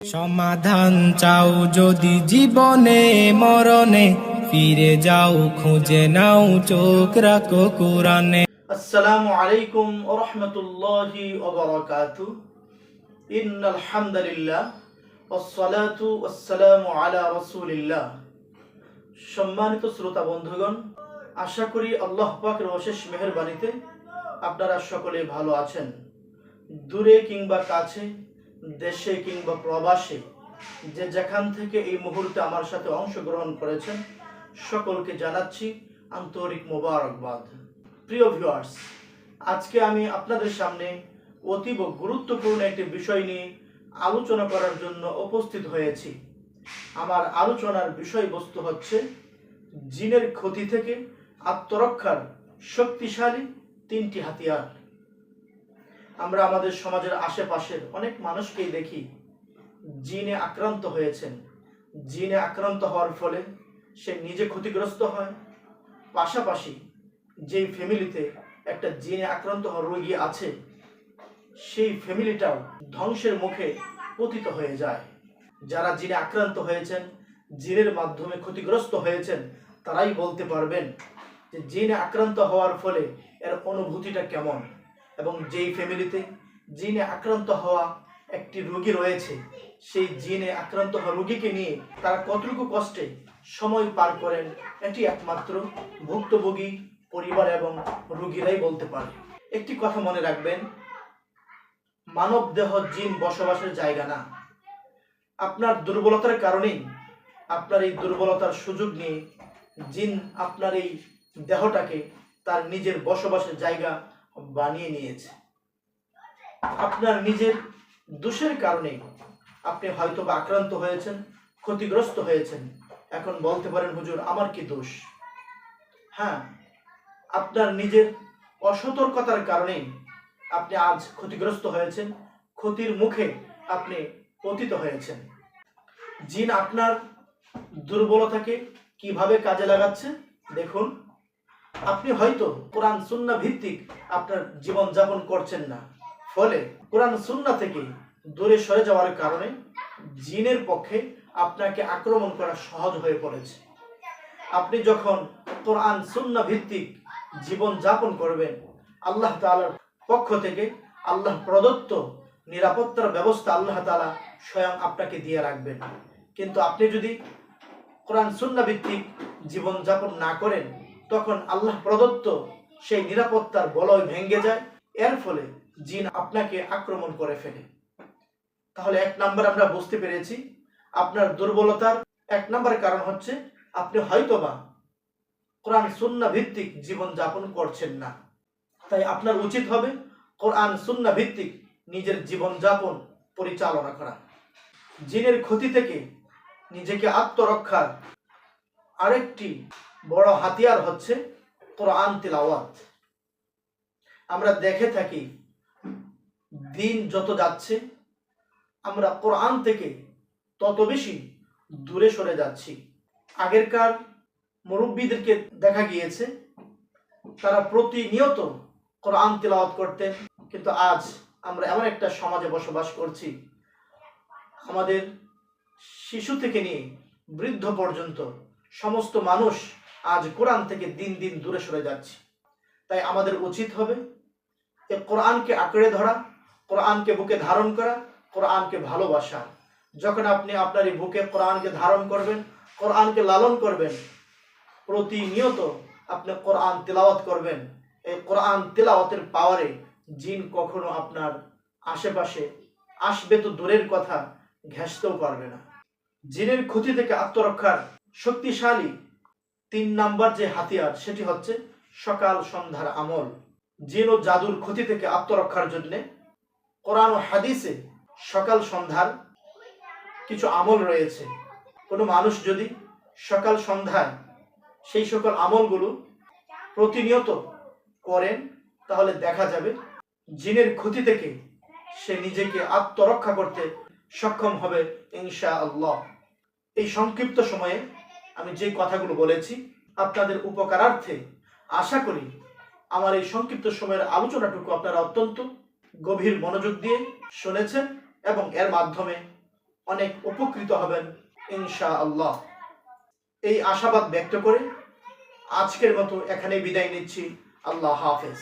সমাধান চাও যদি জীবনে মরণে ফিরে যাও খুঁজে নাও চোখ রাখো কোরআনে السلام عليكم ورحمة الله وبركاته إن الحمد لله والصلاة والسلام على رسول الله সম্মানিত শ্রোতা বন্ধুগণ আশা করি আল্লাহ পাকের অশেষ মেহেরবানিতে আপনারা সকলে ভালো আছেন দূরে কিংবা কাছে দেশে কিংবা প্রবাসে যে যেখান থেকে এই মুহূর্তে আমার সাথে অংশগ্রহণ করেছেন, সকলকে জানাচ্ছি আন্তরিক মোবারকবাদ। প্রিয় ভিউয়ার্স আজকে আমি আপনাদের সামনে অতীব গুরুত্বপূর্ণ একটি বিষয় নিয়ে আলোচনা করার জন্য উপস্থিত হয়েছি। আমার আলোচনার বিষয়বস্তু হচ্ছে, জিনের ক্ষতি থেকে আত্মরক্ষার শক্তিশালী তিনটি হাতিয়ার। আমরা আমাদের সমাজের আশেপাশের অনেক মানুষকেই দেখি জিনে আক্রান্ত হয়েছেন। জিনে আক্রান্ত হওয়ার ফলে সে নিজে ক্ষতিগ্রস্ত হয়। পাশাপাশি যেই ফ্যামিলিতে একটা জিনে আক্রান্ত হওয়ার রোগী আছে, সেই ফ্যামিলিটাও ধ্বংসের মুখে পতিত হয়ে যায়। যারা জিনে আক্রান্ত হয়েছেন, জিনের মাধ্যমে ক্ষতিগ্রস্ত হয়েছেন, তারাই বলতে পারবেন যে জিনে আক্রান্ত হওয়ার ফলে এর অনুভূতিটা কেমন। এবং যেই ফ্যামিলিতে জিনে আক্রান্ত হওয়া একটি রোগী রয়েছে, সেই জিনে আক্রান্ত হওয়া রোগীকে নিয়ে তারা কতটুকু কষ্টে সময় পার করেন, এটি একমাত্র ভুক্তভোগী পরিবার এবং রোগীরাই বলতে পারে। একটি কথা মনে রাখবেন, মানব দেহ জিন বসবাসের জায়গা না। আপনার দুর্বলতার কারণেই আপনার এই দুর্বলতার সুযোগ নিয়ে জিন আপনার এই দেহটাকে তার নিজের বসবাসের জায়গা বানিয়ে নিয়েছে। আপনার নিজের দোষের কারণে আপনি হয়তো আক্রান্ত হয়েছেন, ক্ষতিগ্রস্ত হয়েছেন। এখন বলতে পারেন, হুজুর, আমার কি দোষ? হ্যাঁ আপনার নিজের অসতর্কতার কারণেই আপনি আজ ক্ষতিগ্রস্ত হয়েছেন, ক্ষতির মুখে আপনি পতিত হয়েছেন। জিন আপনার দুর্বলতাকে কীভাবে কাজে লাগাচ্ছে? দেখুন আপনি হয়তো কোরআন সুন্না ভিত্তিক আপনার জীবন যাপন করছেন না। ফলে কোরআন সুন্না থেকে দূরে সরে যাওয়ার কারণে জিনের পক্ষে আপনাকে আক্রমণ করা সহজ হয়ে পড়েছে। আপনি যখন কোরআন সুন্না ভিত্তিক জীবন যাপন করবেন, আল্লাহ তালার পক্ষ থেকে আল্লাহ প্রদত্ত নিরাপত্তার ব্যবস্থা আল্লাহ তালা স্বয়ং আপনাকে দিয়ে রাখবেন। কিন্তু আপনি যদি কোরআন সুন্না ভিত্তিক জীবন যাপন না করেন তখন আল্লাহ প্রদত্ত সেই নিরাপত্তার বলয় ভেঙে যায়। এর ফলে জিন আপনাকে আক্রমণ করে ফেলে। তাহলে এক নাম্বার আমরা বুঝতে পেরেছি, আপনার দুর্বলতার এক নাম্বার কারণ হচ্ছে আপনি হয়তোবা কোরআন সুন্না ভিত্তিক জীবন যাপন করছেন না। তাই আপনার উচিত হবে কোরআন সুন্না ভিত্তিক নিজের জীবন যাপন পরিচালনা করা। জিনের ক্ষতি থেকে নিজেকে আত্মরক্ষার আরেকটি বড় হাতিয়ার হচ্ছে কোরআন তিলাওয়াত। আমরা দেখে থাকি, দিন যত যাচ্ছে, আমরা কোরআন থেকে তত বেশি দূরে সরে যাচ্ছি। আগেরকার মুরব্বীদেরকে দেখা গিয়েছে, তারা প্রতিনিয়ত কোরআন তিলাওয়াত করতেন, কিন্তু আজ আমরা এমন একটা সমাজে বসবাস করছি, আমাদের শিশু থেকে নিয়ে বৃদ্ধ পর্যন্ত সমস্ত মানুষ আজ কোরআন থেকে দিন দিন দূরে সরে যাচ্ছি। তাই আমাদের উচিত হবে এ কোরআনকে আঁকড়ে ধরা, কোরআনকে বুকে ধারণ করা, কোরআনকে ভালোবাসা। যখন আপনি আপনার এই বুকে কোরআনকে ধারণ করবেন, কোরআনকে লালন করবেন, প্রতিনিয়ত আপনি কোরআন তেলাওয়াত করবেন। এই কোরআন তেলাওয়াতের পাওয়ারে জিন কখনো আপনার আশেপাশে আসবে তো দূরের কথা, ঘেঁষতেও পারবে না। জিনের ক্ষতি থেকে আত্মরক্ষার শক্তিশালী তিন নাম্বার যে হাতিয়ার, সেটি হচ্ছে সকাল সন্ধ্যার আমল। জিন ও জাদুর ক্ষতি থেকে আত্মরক্ষার জন্য কোরআন ও হাদিসে সকাল সন্ধ্যার কিছু আমল রয়েছে। কোনো মানুষ যদি সকাল সন্ধ্যায় সেই সকল আমলগুলো প্রতিনিয়ত করেন, তাহলে দেখা যাবে জিনের ক্ষতি থেকে সে নিজেকে আত্মরক্ষা করতে সক্ষম হবে ইনশা আল্লাহ এই সংক্ষিপ্ত সময়ে আমি যে কথাগুলো বলেছি আপনাদের উপকারার্থে আশা করি আমার এই সংক্ষিপ্ত সময়ের আলোচনাটুকু আপনারা অত্যন্ত গভীর মনোযোগ দিয়ে শুনেছেন এবং এর মাধ্যমে অনেক উপকৃত হবেন ইনশা আল্লাহ এই আশাবাদ ব্যক্ত করে আজকের মতো এখানে বিদায় নিচ্ছি। আল্লাহ হাফেজ।